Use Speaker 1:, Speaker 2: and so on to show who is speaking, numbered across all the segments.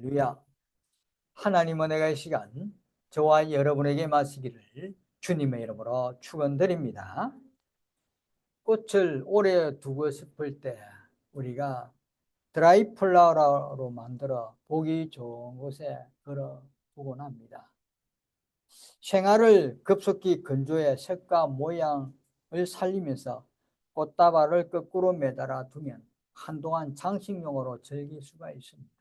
Speaker 1: 할렐루야. 하나님 은혜의 시간 저와 여러분에게 마시기를 주님의 이름으로 축원드립니다. 꽃을 오래 두고 싶을 때 우리가 드라이 플라워로 만들어 보기 좋은 곳에 걸어 두곤 합니다. 생활을 급속히 건조해 색과 모양을 살리면서 꽃다발을 거꾸로 매달아 두면 한동안 장식용으로 즐길 수가 있습니다.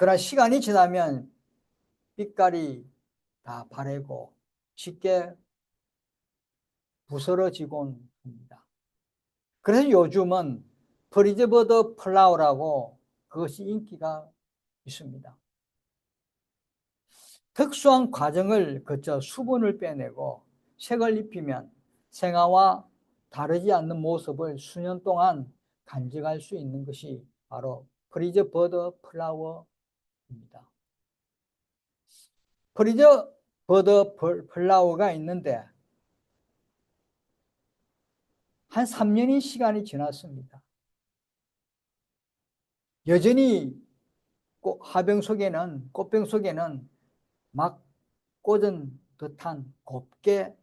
Speaker 1: 그러나 시간이 지나면 빛깔이 다 바래고 쉽게 부스러지곤 합니다. 그래서 요즘은 프리즈버드 플라워라고 그것이 인기가 있습니다. 특수한 과정을 거쳐 수분을 빼내고 색을 입히면 생화와 다르지 않는 모습을 수년 동안 간직할 수 있는 것이 바로 프리즈버드 플라워 입니다. 프리저 버더 플라워가 있는데 한 3년의 시간이 지났습니다. 여전히 화병 속에는 꽃병 속에는 막 꽂은 듯한 곱게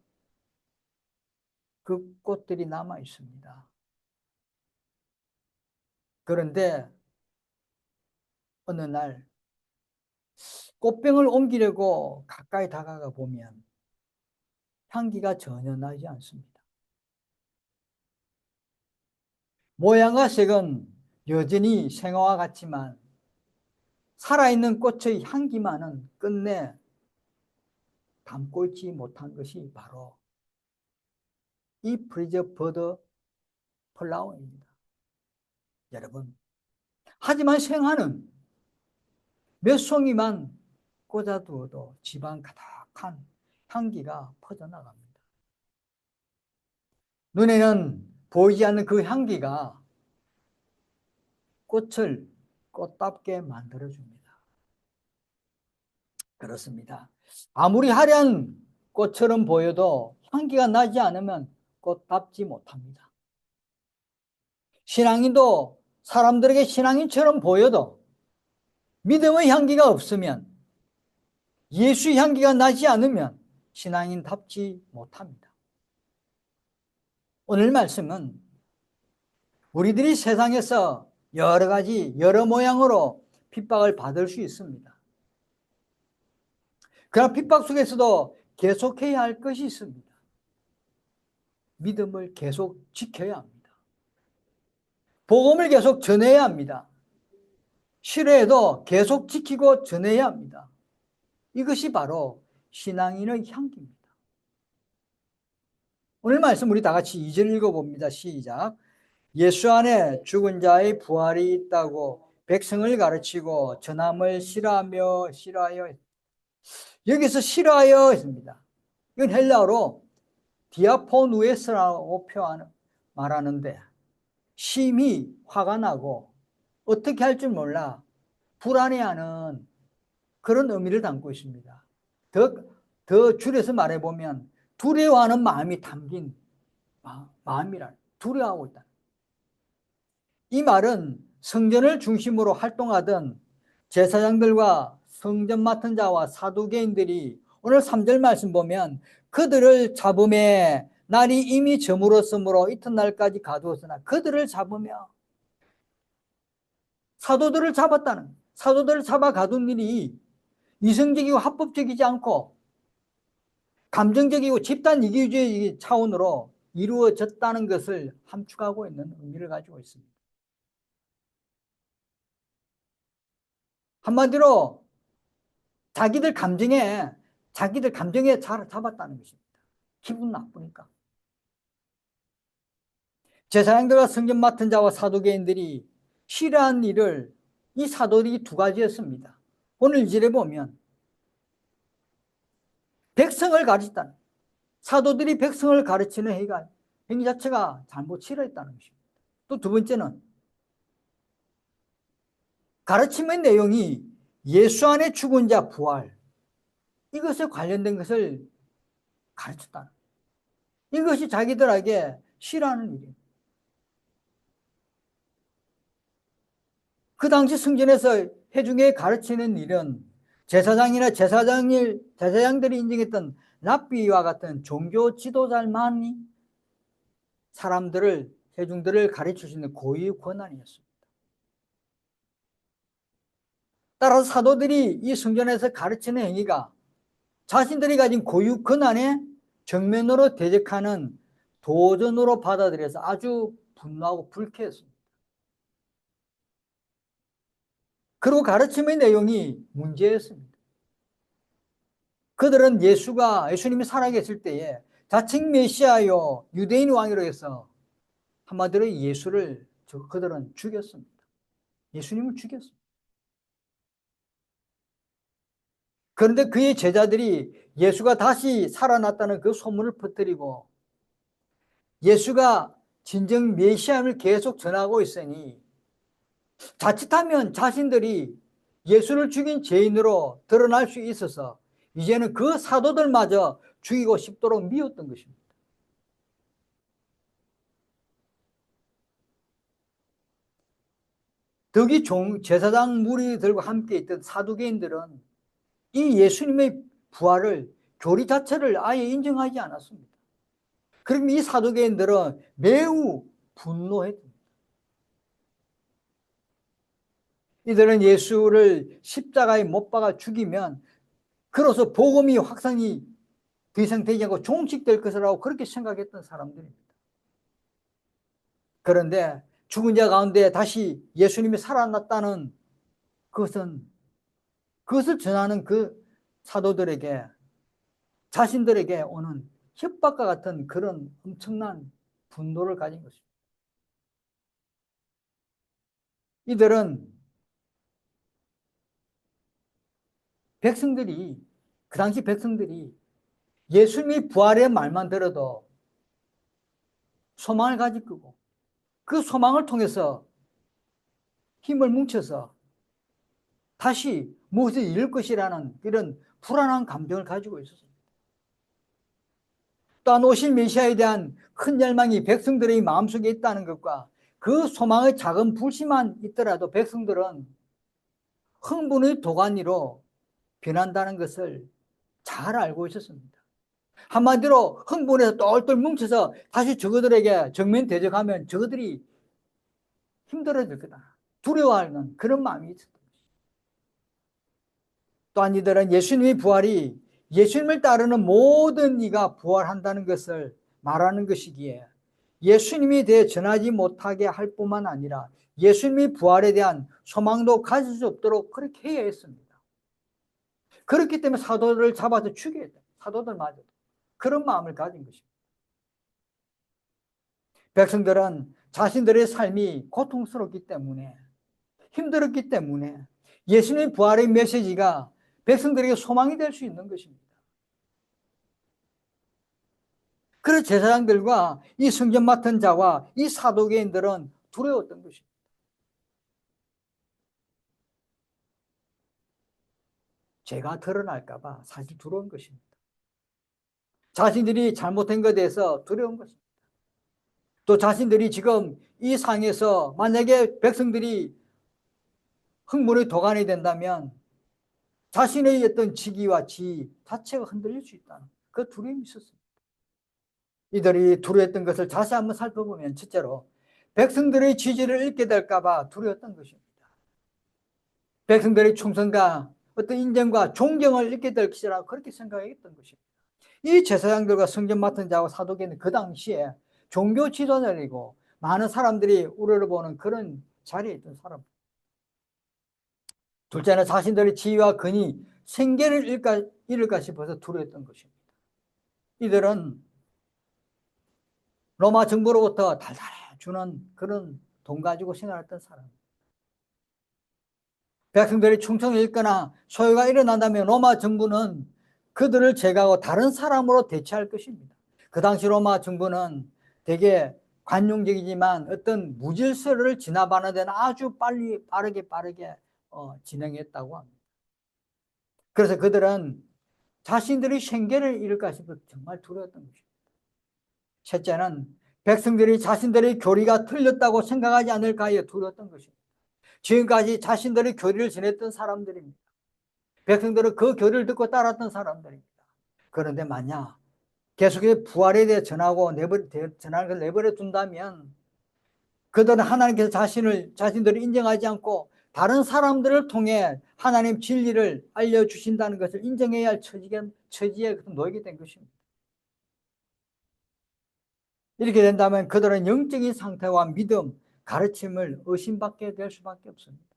Speaker 1: 그 꽃들이 남아 있습니다. 그런데 어느 날 꽃병을 옮기려고 가까이 다가가 보면 향기가 전혀 나지 않습니다. 모양과 색은 여전히 생화와 같지만 살아있는 꽃의 향기만은 끝내 담고 있지 못한 것이 바로 이 프리저 버드 플라워입니다. 여러분, 하지만 생화는 몇 송이만 꽂아두어도 집안 가득한 향기가 퍼져나갑니다. 눈에는 보이지 않는 그 향기가 꽃을 꽃답게 만들어줍니다. 그렇습니다. 아무리 화려한 꽃처럼 보여도 향기가 나지 않으면 꽃답지 못합니다. 신앙인도 사람들에게 신앙인처럼 보여도 믿음의 향기가 없으면 예수의 향기가 나지 않으면 신앙인답지 못합니다. 오늘 말씀은 우리들이 세상에서 여러 가지 여러 모양으로 핍박을 받을 수 있습니다. 그러나 핍박 속에서도 계속해야 할 것이 있습니다. 믿음을 계속 지켜야 합니다. 복음을 계속 전해야 합니다. 싫어해도 계속 지키고 전해야 합니다. 이것이 바로 신앙인의 향기입니다. 오늘 말씀 우리 다 같이 2절 읽어봅니다. 시작. 예수 안에 죽은 자의 부활이 있다고 백성을 가르치고 전함을 싫어하며 싫어하여 여기서 싫어하여 했습니다. 이건 헬라어로 디아포누에스라고 표하는 말하는데 심히 화가 나고 어떻게 할 줄 몰라 불안해하는 그런 의미를 담고 있습니다. 더, 더 줄여서 말해보면 두려워하는 마음이 담긴 마음이라 두려워하고 있다. 이 말은 성전을 중심으로 활동하던 제사장들과 성전 맡은 자와 사두개인들이 오늘 3절 말씀 보면 그들을 잡음에 날이 이미 저물었으므로 이튿날까지 가두었으나 그들을 잡으며 사도들을 잡았다는 사도들을 잡아 가둔 일이 이성적이고 합법적이지 않고 감정적이고 집단 이기주의 차원으로 이루어졌다는 것을 함축하고 있는 의미를 가지고 있습니다. 한마디로 자기들 감정에 자기들 감정에 잡았다는 것입니다. 기분 나쁘니까. 제사장들과 성전 맡은 자와 사도개인들이 싫어한 일을 이 사도들이 두 가지였습니다. 오늘 이절에 보면 백성을 가르쳤다. 사도들이 백성을 가르치는 행위가 행위 자체가 잘못 치러했다는 것입니다. 또 두 번째는 가르침의 내용이 예수 안에 죽은 자 부활 이것에 관련된 것을 가르쳤다. 이것이 자기들에게 싫어하는 일입니다. 그 당시 성전에서 회중에 가르치는 일은 제사장이나 제사장일, 제사장들이 인정했던 랍비와 같은 종교 지도자만이 사람들을, 회중들을 가르칠 수 있는 고유 권한이었습니다. 따라서 사도들이 이 성전에서 가르치는 행위가 자신들이 가진 고유 권한에 정면으로 대적하는 도전으로 받아들여서 아주 분노하고 불쾌했습니다. 그리고 가르침의 내용이 문제였습니다. 그들은 예수가 예수님이 살아계실 때에 자칭 메시아요 유대인 왕이로 해서 한마디로 예수를 그들은 죽였습니다. 예수님을 죽였습니다. 그런데 그의 제자들이 예수가 다시 살아났다는 그 소문을 퍼뜨리고 예수가 진정 메시아를 계속 전하고 있으니 자칫하면 자신들이 예수를 죽인 죄인으로 드러날 수 있어서 이제는 그 사도들마저 죽이고 싶도록 미웠던 것입니다. 덕이 종, 제사장 무리들과 함께 있던 사두개인들은 이 예수님의 부활을 교리 자체를 아예 인정하지 않았습니다. 그럼 이 사두개인들은 매우 분노했습니다. 이들은 예수를 십자가에 못 박아 죽이면 그로서 복음이 확산이 더 이상 되지 않고 종식될 것이라고 그렇게 생각했던 사람들입니다. 그런데 죽은 자 가운데 다시 예수님이 살아났다는 그것은 그것을 전하는 그 사도들에게 자신들에게 오는 협박과 같은 그런 엄청난 분노를 가진 것입니다. 이들은 백성들이 그 당시 백성들이 예수님이 부활의 말만 들어도 소망을 가질 거고 그 소망을 통해서 힘을 뭉쳐서 다시 무엇을 잃을 것이라는 이런 불안한 감정을 가지고 있었습니다. 또한 오신 메시아에 대한 큰 열망이 백성들의 마음속에 있다는 것과 그 소망의 작은 불씨만 있더라도 백성들은 흥분의 도가니로 변한다는 것을 잘 알고 있었습니다. 한마디로 흥분해서 똘똘 뭉쳐서 다시 저그들에게 정면 대적하면 저그들이 힘들어질 거다. 두려워하는 그런 마음이 있었다. 또한 이들은 예수님의 부활이 예수님을 따르는 모든 이가 부활한다는 것을 말하는 것이기에 예수님에 대해 전하지 못하게 할 뿐만 아니라 예수님의 부활에 대한 소망도 가질 수 없도록 그렇게 해야 했습니다. 그렇기 때문에 사도들을 잡아서 돼. 사도들마저 그런 마음을 가진 것입니다. 백성들은 자신들의 삶이 고통스럽기 때문에 힘들었기 때문에 예수님의 부활의 메시지가 백성들에게 소망이 될 수 있는 것입니다. 그래서 제사장들과 이 성전 맡은 자와 이 사도계인들은 두려웠던 것입니다. 죄가 드러날까봐 사실 두려운 것입니다. 자신들이 잘못한 것에 대해서 두려운 것입니다. 또 자신들이 지금 이 상에서 만약에 백성들이 흥분의 도간이 된다면 자신의 어떤 직위와 지 자체가 흔들릴 수 있다는 그 두려움이 있었습니다. 이들이 두려웠던 것을 자세히 한번 살펴보면 첫째로 백성들의 지지를 잃게 될까봐 두려웠던 것입니다. 백성들의 충성과 어떤 인정과 존경을 잃게 될 것이라고 그렇게 생각했던 것입니다. 이 제사장들과 성전 맡은 자와 사도계는 그 당시에 종교 지도자이고 많은 사람들이 우러러 보는 그런 자리에 있던 사람. 둘째는 자신들의 지위와 근이 생계를 잃을까, 잃을까 싶어서 두려웠던 것입니다. 이들은 로마 정부로부터 달달해 주는 그런 돈 가지고 생활했던 사람. 백성들이 충성을 잃거나 소요가 일어난다면 로마 정부는 그들을 제거하고 다른 사람으로 대체할 것입니다. 그 당시 로마 정부는 되게 관용적이지만 어떤 무질서를 진압하는 데는 아주 빨리 빠르게 빠르게 어, 진행했다고 합니다. 그래서 그들은 자신들이 생계를 잃을까 싶어 정말 두려웠던 것입니다. 셋째는 백성들이 자신들의 교리가 틀렸다고 생각하지 않을까 해 두려웠던 것입니다. 지금까지 자신들의 교리를 전했던 사람들입니다. 백성들은 그 교리를 듣고 따랐던 사람들입니다. 그런데 만약 계속해서 부활에 대해 전하고 내버려, 전하는 걸 내버려 둔다면 그들은 하나님께서 자신을, 자신들을 인정하지 않고 다른 사람들을 통해 하나님 진리를 알려주신다는 것을 인정해야 할 처지에, 처지에 놓이게 된 것입니다. 이렇게 된다면 그들은 영적인 상태와 믿음, 가르침을 의심받게 될 수밖에 없습니다.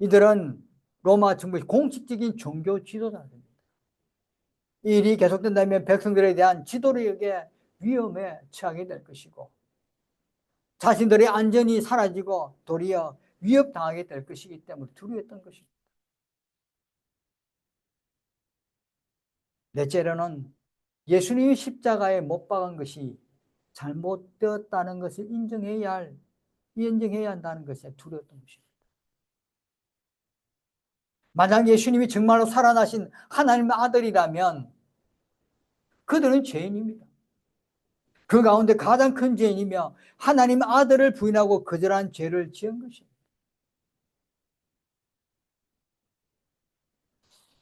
Speaker 1: 이들은 로마 정부의 공식적인 종교 지도자들입니다. 이 일이 계속된다면 백성들에 대한 지도력의 위험에 처하게 될 것이고 자신들의 안전이 사라지고 도리어 위협당하게 될 것이기 때문에 두려웠던 것입니다. 넷째로는 예수님이 십자가에 못 박은 것이 잘못되었다는 것을 인정해야 할, 인정해야 한다는 것에 두려웠던 것입니다. 만약 예수님이 정말로 살아나신 하나님의 아들이라면 그들은 죄인입니다. 그 가운데 가장 큰 죄인이며 하나님의 아들을 부인하고 거절한 죄를 지은 것입니다.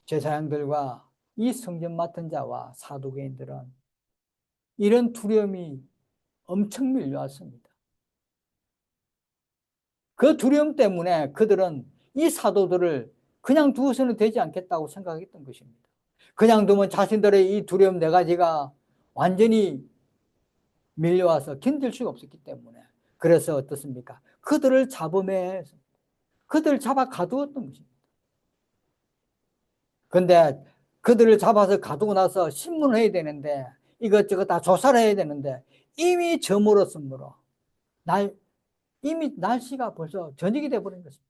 Speaker 1: 제사장들과 이 성전 맡은 자와 사도계인들은 이런 두려움이 엄청 밀려왔습니다. 그 두려움 때문에 그들은 이 사도들을 그냥 두어서는 되지 않겠다고 생각했던 것입니다. 그냥 두면 자신들의 이 두려움 네 가지가 완전히 밀려와서 견딜 수가 없었기 때문에 그래서 어떻습니까? 그들을 잡음에 그들을 잡아 가두었던 것입니다. 근데 그들을 잡아서 가두고 나서 신문을 해야 되는데 이것저것 다 조사를 해야 되는데 이미 저물었으므로 날 이미 날씨가 벌써 저녁이 돼버린 것입니다.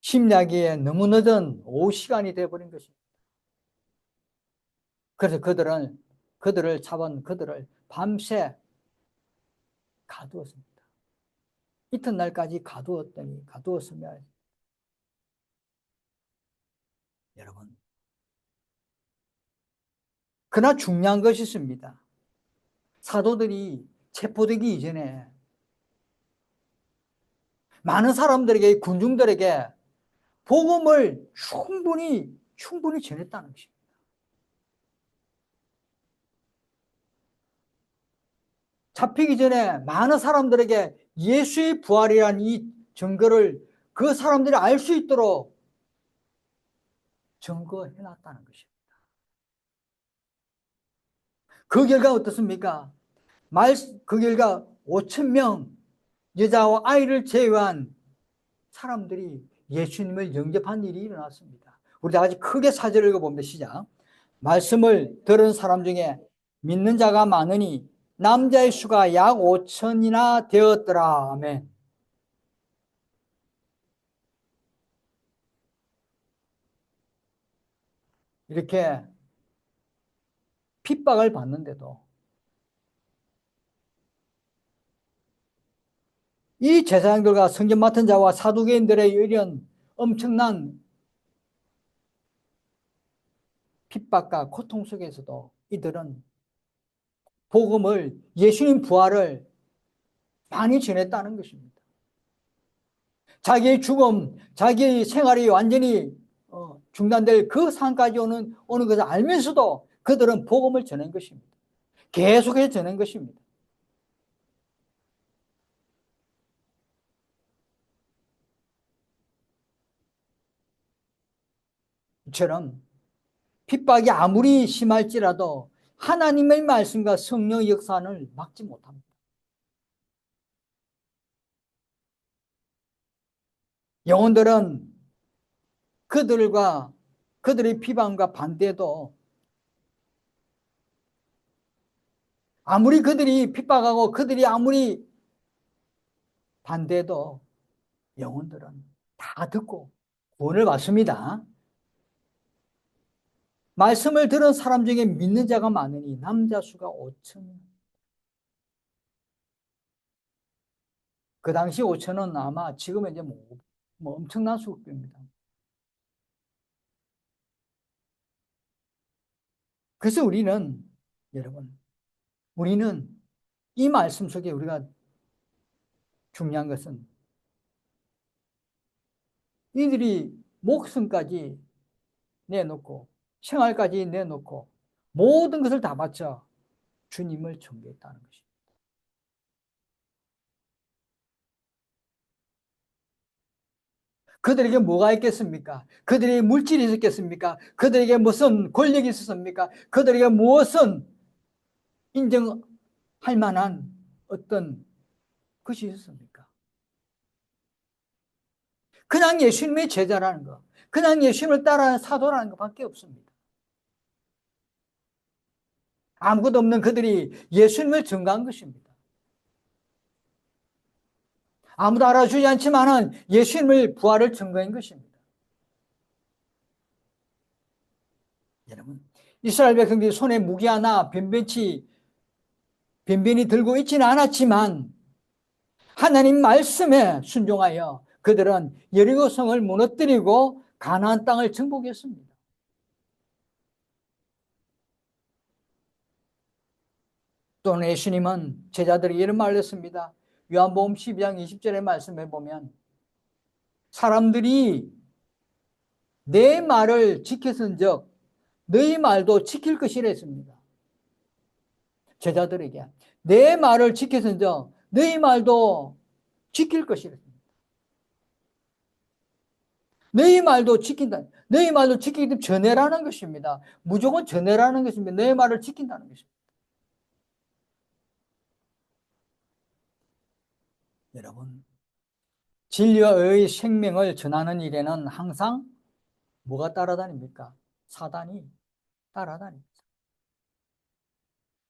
Speaker 1: 심야기에 너무 늦은 오후 시간이 돼버린 것입니다. 그래서 그들은 그들을 잡은 그들을 밤새 가두었습니다. 이튿날까지 가두었더니 가두었으면 여러분 그러나 중요한 것이 있습니다. 사도들이 체포되기 이전에 많은 사람들에게 군중들에게 복음을 충분히 충분히 전했다는 것입니다. 잡히기 전에 많은 사람들에게 예수의 부활이란 이 증거를 그 사람들이 알 수 있도록 증거해 놨다는 것입니다. 그 결과 어떻습니까? 말, 그 결과 5천 명 여자와 아이를 제외한 사람들이 예수님을 영접한 일이 일어났습니다. 우리 다 같이 크게 사절을 읽어봅니다. 시작. 말씀을 들은 사람 중에 믿는 자가 많으니 남자의 수가 약 5천이나 되었더라. 아멘. 이렇게 핍박을 받는데도 이 제사장들과 성전 맡은 자와 사두개인들의 이런 엄청난 핍박과 고통 속에서도 이들은 복음을 예수님 부활을 많이 전했다는 것입니다. 자기의 죽음, 자기의 생활이 완전히 어, 중단될 그 상까지 오는 오는 것을 알면서도 그들은 복음을 전한 것입니다. 계속해서 전한 것입니다. 이처럼 핍박이 아무리 심할지라도 하나님의 말씀과 성령의 역사를 막지 못합니다. 영혼들은 그들과 그들의 비방과 반대도 아무리 그들이 핍박하고 그들이 아무리 반대도 영혼들은 다 듣고 구원을 받습니다. 말씀을 들은 사람 중에 믿는 자가 많으니 남자 수가 5천. 그 당시 5천은 아마 지금은 이제 뭐, 뭐 엄청난 수입니다. 그래서 우리는 여러분 우리는 이 말씀 속에 우리가 중요한 것은 이들이 목숨까지 내놓고 생활까지 내놓고 모든 것을 다 바쳐 주님을 존경했다는 것입니다. 그들에게 뭐가 있겠습니까? 그들에게 물질이 있었겠습니까? 그들에게 무슨 권력이 있었습니까? 그들에게 무엇은 인정할 만한 어떤 것이 있었습니까? 그냥 예수님의 제자라는 것, 그냥 예수님을 따라하는 사도라는 것밖에 없습니다. 아무것도 없는 그들이 예수님을 증거한 것입니다. 아무도 알아주지 않지만은 예수님을 부활을 증거한 것입니다. 여러분, 이스라엘 백성들이 손에 무기 하나 변변치 변변히 들고 있지는 않았지만 하나님 말씀에 순종하여 그들은 여리고성을 무너뜨리고 가나안 땅을 정복했습니다. 또는 예수님은 제자들이 이런 말을 했습니다. 요한복음 12장 20절의 말씀에 보면 사람들이 내 말을 지켰은즉 너희 말도 지킬 것이라 했습니다. 제자들에게 내 말을 지켰은즉 너희 말도 지킬 것이라. 너희 말도 지킨다. 너희 말도 지키기 때문에 전해라는 것입니다. 무조건 전해라는 것입니다. 너희 말을 지킨다는 것입니다. 여러분, 진리와 의 생명을 전하는 일에는 항상 뭐가 따라다닙니까? 사단이 따라다닙니다.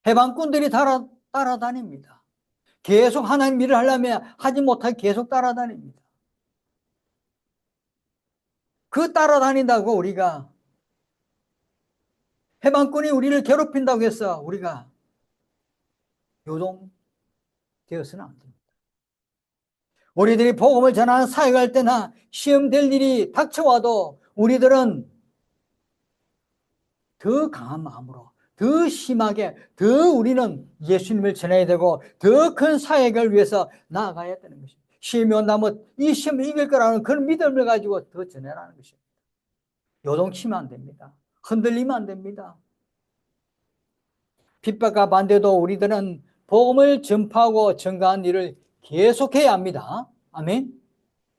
Speaker 1: 해방꾼들이 따라, 따라다닙니다. 계속 하나님 일을 하려면 하지 못하게 계속 따라다닙니다. 그 따라다닌다고 우리가 해방꾼이 우리를 괴롭힌다고 해서 우리가 요동되어서는 안 됩니다. 우리들이 복음을 전하는 사역할 때나 시험될 일이 닥쳐와도 우리들은 더 강한 마음으로 더 심하게 더 우리는 예수님을 전해야 되고 더 큰 사역을 위해서 나아가야 되는 것입니다. 시험이 온다면 이 시험을 이길 거라는 그런 믿음을 가지고 더 전해라는 것입니다. 요동치면 안 됩니다. 흔들리면 안 됩니다. 핍박과 반대도 우리들은 복음을 전파하고 증가한 일을 계속해야 합니다. 아멘.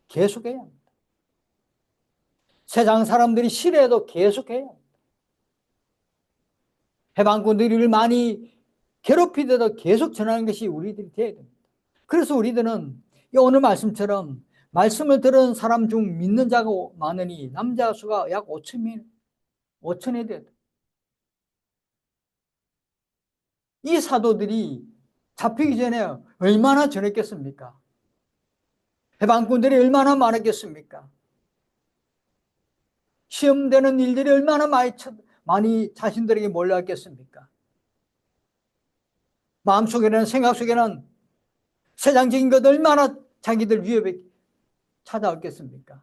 Speaker 1: 계속해야 합니다. 세상 사람들이 싫어해도 계속해야 합니다. 해방군들을 많이 괴롭히더라도 계속 전하는 것이 우리들이 되어야 됩니다. 그래서 우리들은 오늘 말씀처럼 말씀을 들은 사람 중 믿는 자가 많으니 남자 수가 약 5천이 5천에 되다. 이 사도들이 잡히기 전에 얼마나 전했겠습니까? 해방꾼들이 얼마나 많았겠습니까? 시험되는 일들이 얼마나 많이, 많이 자신들에게 몰려왔겠습니까? 마음속에는 생각 속에는 세상적인 것 얼마나 자기들 위협에 찾아왔겠습니까?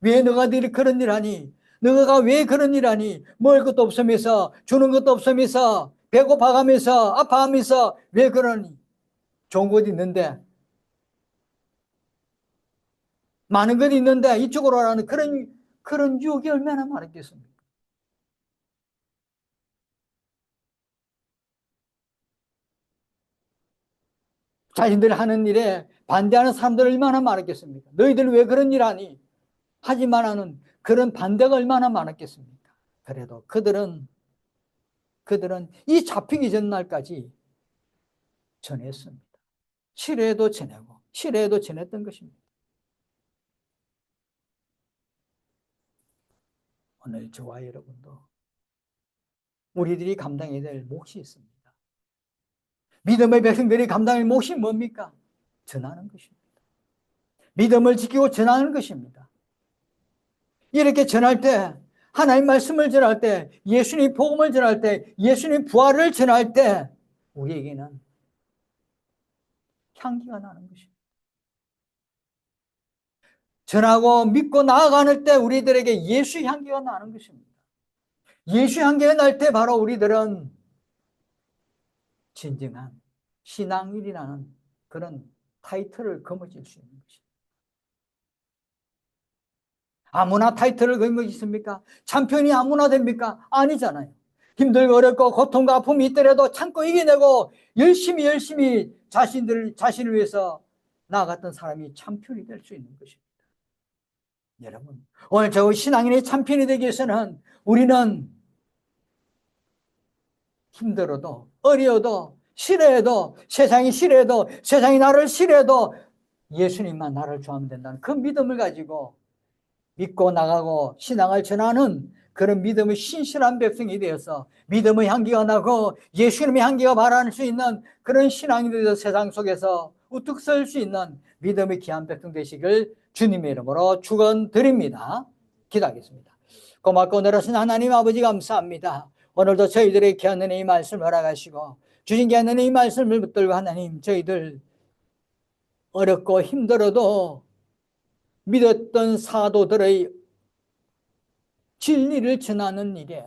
Speaker 1: 왜 너가 그런 일 하니? 너가 왜 그런 일 하니? 먹을 것도 없으면서 주는 것도 없으면서 배고파가면서 아파하면서 왜 그러니? 좋은 곳 있는데 많은 것이 있는데 이쪽으로 하는 그런 그런 유혹이 얼마나 많았겠습니까? 자신들 하는 일에 반대하는 사람들 얼마나 많았겠습니까? 너희들 왜 그런 일 하니? 하지만 하는 그런 반대가 얼마나 많았겠습니까? 그래도 그들은 그들은 이 잡히기 전날까지 전했습니다. 7회도 전하고 7회도 전했던 것입니다. 오늘 저와 여러분도 우리들이 감당해야 될 몫이 있습니다. 믿음의 백성들이 감당할 몫이 뭡니까? 전하는 것입니다. 믿음을 지키고 전하는 것입니다. 이렇게 전할 때 하나님 말씀을 전할 때 예수님 복음을 전할 때 예수님 부활을 전할 때 우리에게는 향기가 나는 것입니다. 전하고 믿고 나아가는 때 우리들에게 예수 향기가 나는 것입니다. 예수 향기가 날 때 바로 우리들은 진정한 신앙일이라는 그런 타이틀을 거머쥘 수 있는 것입니다. 아무나 타이틀을 거머쥐습니까? 참편이 아무나 됩니까? 아니잖아요. 힘들고 어렵고 고통과 아픔이 있더라도 참고 이겨내고 열심히 열심히 자신들 자신을 위해서 나아갔던 사람이 참편이 될 수 있는 것입니다. 여러분, 오늘 저 신앙인의 참편이 되기 위해서는 우리는 힘들어도 어려워도 싫어해도 세상이 싫어해도 세상이 나를 싫어해도 예수님만 나를 좋아하면 된다는 그 믿음을 가지고 믿고 나가고 신앙을 전하는 그런 믿음의 신실한 백성이 되어서 믿음의 향기가 나고 예수님의 향기가 발할 수 있는 그런 신앙이 되어서 세상 속에서 우뚝 설 수 있는 믿음의 귀한 백성 되시길 주님의 이름으로 축원드립니다. 기도하겠습니다. 고맙고 늘어신 하나님 아버지 감사합니다. 오늘도 저희들의 귀한 은혜의 말씀을 허락하시고 주신 귀한 은혜의 말씀을 붙들고 하나님 저희들 어렵고 힘들어도 믿었던 사도들의 진리를 전하는 일에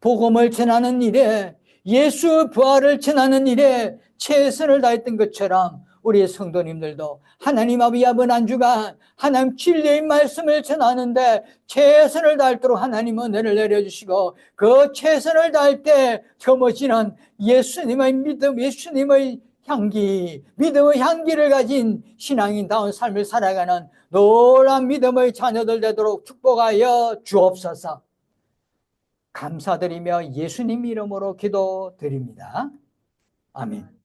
Speaker 1: 복음을 전하는 일에 예수 부활을 전하는 일에 최선을 다했던 것처럼 우리의 성도님들도 하나님 아버지 아버지 한 주간 하나님 진리의 말씀을 전하는데 최선을 다할도록 하나님 은혜를 내려주시고 그 최선을 다할 때 저머지는 예수님의 믿음 예수님의 향기 믿음의 향기를 가진 신앙인다운 삶을 살아가는 놀란 믿음의 자녀들 되도록 축복하여 주옵소서. 감사드리며 예수님 이름으로 기도드립니다. 아멘